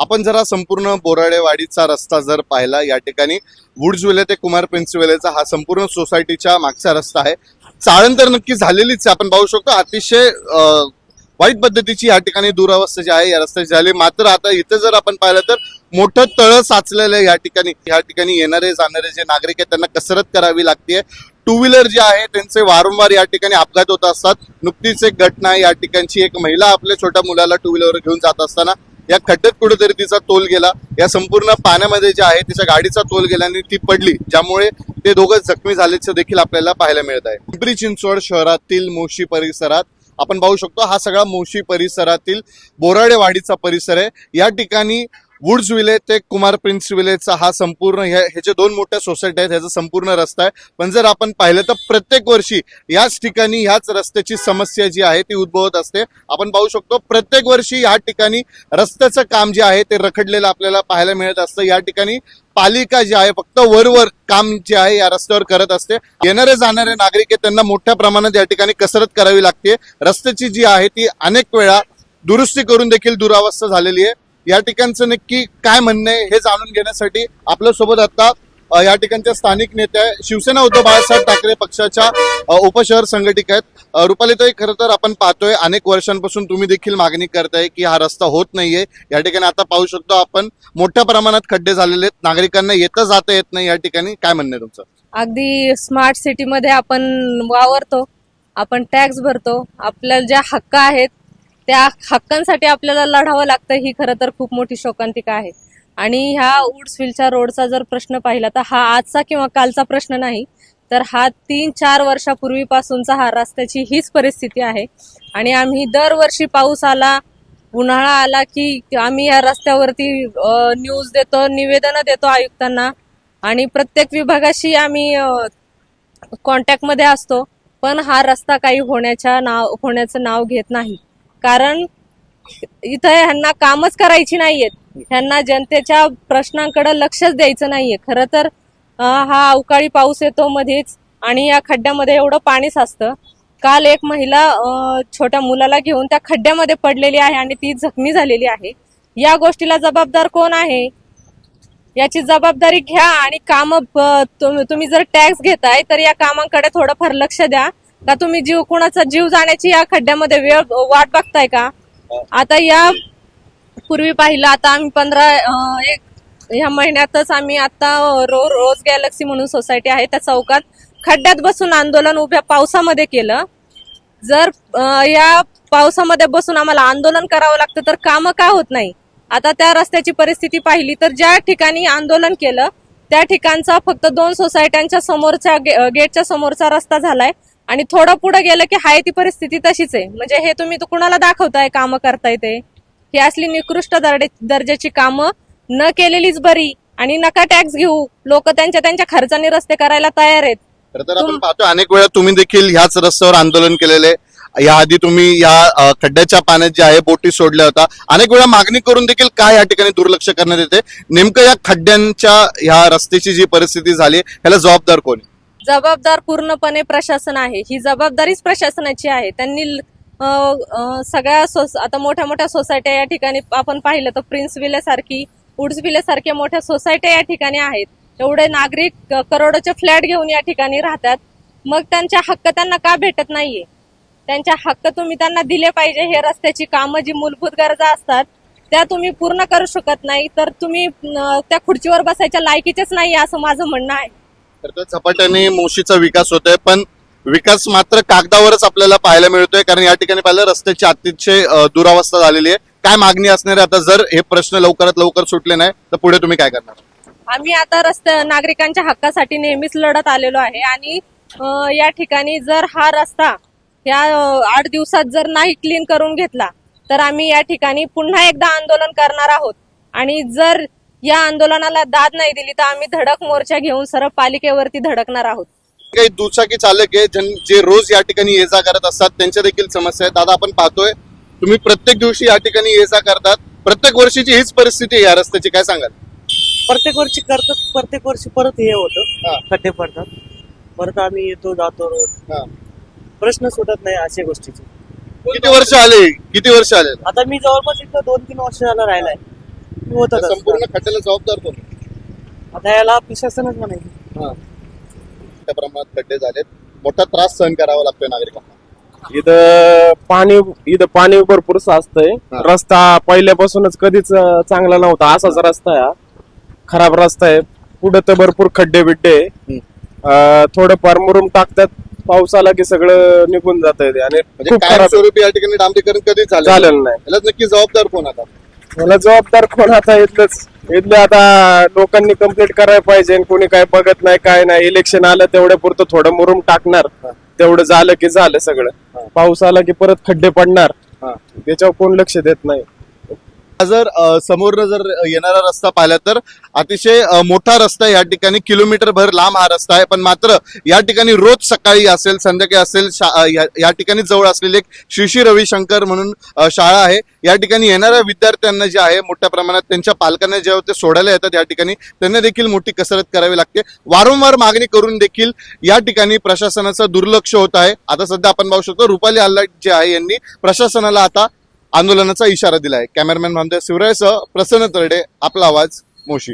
आपण जरा संपूर्ण बोराडेवाडीचा रस्ता जर पाहिला या ठिकाणी वुड्सविले ते कुमार पेन्सिवेलेचा हा संपूर्ण सोसायटीच्या मागचा रस्ता आहे. चाळण तर नक्की झालेलीच आपण पाहू शकतो अतिशय वाईट पद्धतीची या ठिकाणी दुरावस्था जी आहे या रस्त्याची झाली. मात्र आता इथे जर आपण पाहिलं तर मोठं तळ साचलेलं आहे या ठिकाणी. या ठिकाणी येणारे जाणारे जे नागरिक आहेत त्यांना कसरत करावी लागते. टू व्हीलर जे आहे त्यांचे वारंवार या ठिकाणी अपघात होत असतात. नुकतीच एक घटना आहे या ठिकाणची एक महिला आपल्या छोट्या मुलाला टू व्हीलरवर घेऊन जात असताना या खड्ड्यात कुठेतरी तिचा तोल गेला. या संपूर्ण पाण्यामध्ये जे आहे तिच्या गाडीचा तोल गेला आणि ती पडली ज्यामुळे ते दोघं जखमी झाल्याचं देखील आपल्याला पाहायला मिळत आहे. पिंपरी चिंचवड शहरातील मोशी परिसरात आपण पाहू शकतो हा सगळा मोशी परिसरातील बोराडेवाडीचा परिसर आहे. या ठिकाणी वुड्स विले ते कुमार प्रिन्स विलेचा हा संपूर्ण हे जे दोन मोठ्या सोसायटी आहेत ह्याचा संपूर्ण रस्ता आहे. पण जर आपण पाहिलं तर प्रत्येक वर्षी याच ठिकाणी ह्याच रस्त्याची समस्या जी आहे ती उद्भवत असते. आपण पाहू शकतो प्रत्येक वर्षी या ठिकाणी रस्त्याचं काम जे आहे ते रखडलेलं आपल्याला पाहायला मिळत असतं. या ठिकाणी पालिका जी आहे फक्त वरवर काम जे आहे या रस्त्यावर करत असते. येणारे जाणारे नागरिक आहेत त्यांना मोठ्या प्रमाणात या ठिकाणी कसरत करावी लागते. रस्त्याची जी आहे ती अनेक वेळा दुरुस्ती करून देखील दुरावस्था झालेली आहे. या ठिकाणचं नक्की काय म्हणणं आहे हे जाणून घेण्यासाठी आपल्यासोबत आता या ठिकाणच्या स्थानिक नेत्या शिवसेना उद्धव बाळासाहेब ठाकरे पक्षाच्या उपशहर संघटिक आहेत. अ, रुपालीताई खरं तर आपण पाहतोय अनेक वर्षांपासून तुम्ही देखील मागणी करताय की हा रस्ता होत नाहीये. या ठिकाणी आता पाहू शकतो आपण मोठ्या प्रमाणात खड्डे झालेले आहेत. नागरिकांना येता जाता येत नाही या ठिकाणी. काय म्हणणं आहे तुमचं? अगदी स्मार्ट सिटीमध्ये आपण वावरतो आपण टॅक्स भरतो. आपल्याला ज्या हक्क आहेत त्या हक्कांसाठी आपल्याला लढावं लागतं ही खरं तर खूप मोठी शोकांतिका आहे. आणि ह्या वुड्सविलच्या रोडचा जर प्रश्न पाहिला तर हा आजचा किंवा कालचा प्रश्न नाही तर हा तीन चार वर्षापूर्वीपासूनचा हा रस्त्याची हीच परिस्थिती आहे. आणि आम्ही दरवर्षी पाऊस आला उन्हाळा आला की आम्ही या रस्त्यावरती न्यूज देतो निवेदनं देतो आयुक्तांना. आणि प्रत्येक विभागाशी आम्ही कॉन्टॅक्टमध्ये असतो पण हा रस्ता काही होण्याच्या नाव होण्याचं नाव घेत नाही. कारण इथं ह्यांना कामच करायची नाहीयेत. ह्यांना जनतेच्या प्रश्नांकडे लक्षच द्यायचं नाहीये. खरं तर हा अवकाळी पाऊस येतो मध्येच आणि या खड्ड्यामध्ये एवढं पाणी साचतं. काल एक महिला छोट्या मुलाला घेऊन त्या खड्ड्यामध्ये पडलेली आहे आणि ती जखमी झालेली आहे. या गोष्टीला जबाबदार कोण आहे? याची जबाबदारी घ्या आणि काम तुम्ही जर टॅक्स घेताय तर या कामांकडे थोडंफार लक्ष द्या. का तुम्ही जीव कुणाचा जीव जाण्याची या खड्ड्यामध्ये वेळ वाट बघताय का? आता या पूर्वी पाहिलं आता आम्ही पंधरा एक ह्या महिन्यातच आम्ही आता रो रोज गॅलेक्सी म्हणून सोसायटी आहे. त्या चौकात खड्ड्यात बसून आंदोलन उभ्या पावसामध्ये केलं. जर या पावसामध्ये बसून आम्हाला आंदोलन करावं लागतं तर कामं का होत नाही? आता त्या रस्त्याची परिस्थिती पाहिली तर ज्या ठिकाणी आंदोलन केलं त्या ठिकाणचा फक्त दोन सोसायट्यांच्या समोरच्या गे- गेटच्या समोरचा रस्ता झालाय. आणि थोडं पुढे गेलं की हाय ती परिस्थिती तशीच आहे. म्हणजे हे तुम्ही तो कुणाला दाखवताय कामं करताय ते? ही असली निकृष्ट दर्जाची कामं न केलेलीच बरी आणि नका टॅक्स घेऊ. लोक त्यांच्या त्यांच्या खर्चाने रस्ते करायला तयार आहेत. तर आपण पाहतो अनेक वेळा तुम्ही देखील ह्याच रस्त्यावर आंदोलन केलेले याआधी तुम्ही या खड्ड्याच्या पाण्यात जे आहे बोटी सोडल्या होता अनेक वेळा मागणी करून देखील काय या ठिकाणी दुर्लक्ष करण्यात येते? नेमकं या खड्ड्यांच्या ह्या रस्त्याची जी परिस्थिती झाली ह्याला जबाबदार कोण? जबाबदार पूर्णपणे प्रशासन आहे. ही जबाबदारीच प्रशासनाची आहे. त्यांनी सगळ्या सोस आता मोठ्या मोठ्या सोसायट्या या ठिकाणी आपण पाहिलं तर प्रिन्स विल्यासारखी सारखी मोठ्या सोसायट्या या ठिकाणी आहेत. एवढे नागरिक करोडोचे फ्लॅट घेऊन या ठिकाणी राहतात. मग त्यांच्या हक्क त्यांना का भेटत नाहीये? त्यांच्या हक्क तुम्ही त्यांना दिले पाहिजे. हे रस्त्याची कामं जी मूलभूत गरजा असतात त्या तुम्ही पूर्ण करू शकत नाही. तर तुम्ही त्या खुर्चीवर बसायच्या लायकीचेच नाही असं माझं म्हणणं आहे. खरं तर झपाट्याने मोशीचा विकास होतोय. पण विकास मात्र कागदावरच आपल्याला पाहायला मिळतोय कारण या ठिकाणी पाहिलं रस्त्याची अतिशय दुरावस्था झालेली आहे. काय मागणी असणार आता जर हे प्रश्न लवकरात लवकर सुटले नाही तर पुढे तुम्ही काय करणार? आम्ही आता रस्ते नागरिकांच्या हक्कासाठी नेहमीच लढत आलेलो आहे आणि या ठिकाणी जर हा रस्ता या आठ दिवसात जर नाही क्लीन करून घेतला तर आम्ही या ठिकाणी पुन्हा एकदा आंदोलन करणार आहोत. आणि जर या आंदोलनाला दाद नाही दिली तर आम्ही धडक मोर्चा घेऊन सरळ पालिकेवरती धडकणार आहोत. काही दुचाकी चालक आहे जन- जे रोज या ठिकाणी ये जा करत असतात त्यांच्या देखील समस्या आहेत. दादा आपण पाहतोय तुम्ही प्रत्येक दिवशी या ठिकाणी ये जा करतात. प्रत्येक वर्षीची हीच परिस्थिती आहे या रस्त्याची काय सांगाल? प्रत्येक वर्षी करतात प्रत्येक वर्षी परत हे हा. होतं खड्डे पडतात. परत आम्ही येतो जातो रोज. हा. प्रश्न सुटत नाही अशा गोष्टीचे. किती वर्ष आले? किती वर्ष आले? आता मी जवळपास इथं दोन तीन वर्ष झालं राहिलाय. होत त्या संपूर्ण खड्ड्याला जबाबदार कोण? आता याला प्रशासनच म्हणायचं. मोठ्या प्रमाणात खड्डे झालेत. मोठा त्रास सहन करावा लागतोय नागरिकांना. इथं पाणी इथं पाणी भरपूर साचतंय. हा. रस्ता पहिल्यापासूनच कधीच अं, चांगला नव्हता. असाच रस्ता आहे. हा. खराब रस्ता आहे. पुढे तर भरपूर खड्डे बिड्डे आहे. अं, थोडंफार मुरुम टाकतात. पाऊस आला की सगळं निघून जात आहे आणि म्हणजे खूप खराब कायमस्वरूपी या ठिकाणी डांबरीकरण कधी झालं झालेलं नाही. नक्की जबाबदार कोण आता? मला जबाबदार कोण आता इथलंच? इथले आता लोकांनी कंप्लीट करायला पाहिजे आणि कोणी काय बघत नाही काय नाही. इलेक्शन आलं तेवढ्या पुरतं थोडं मुरुम टाकणार. तेवढं झालं की झालं सगळं. पाऊस आला की परत खड्डे पडणार. त्याच्यावर कोण लक्ष देत नाही. जर समोरनं जर येणारा रस्ता पाहिला तर अतिशय मोठा रस्ता आहे. या ठिकाणी किलोमीटर भर लांब हा रस्ता आहे. पण मात्र या ठिकाणी रोज सकाळी असेल संध्याकाळी असेल शा- या- ठिकाणी जवळ असलेली एक श्री श्री रविशंकर म्हणून शाळा आहे. या ठिकाणी येणाऱ्या विद्यार्थ्यांना जे आहे मोठ्या प्रमाणात त्यांच्या पालकांना जेव्हा ते सोडायला येतात या ठिकाणी. त्यांना देखील मोठी कसरत करावी लागते. वारंवार मागणी करून देखील या ठिकाणी प्रशासनाचं दुर्लक्ष होत आहे. आता सध्या आपण पाहू शकतो रुपाली आल्लाट जे आहे यांनी प्रशासनाला आता आंदोलनाचा इशारा दिला आहे कॅमेरामॅन महामदेव शिवरायसह प्रसन्न तरडे आपला आवाज मोशी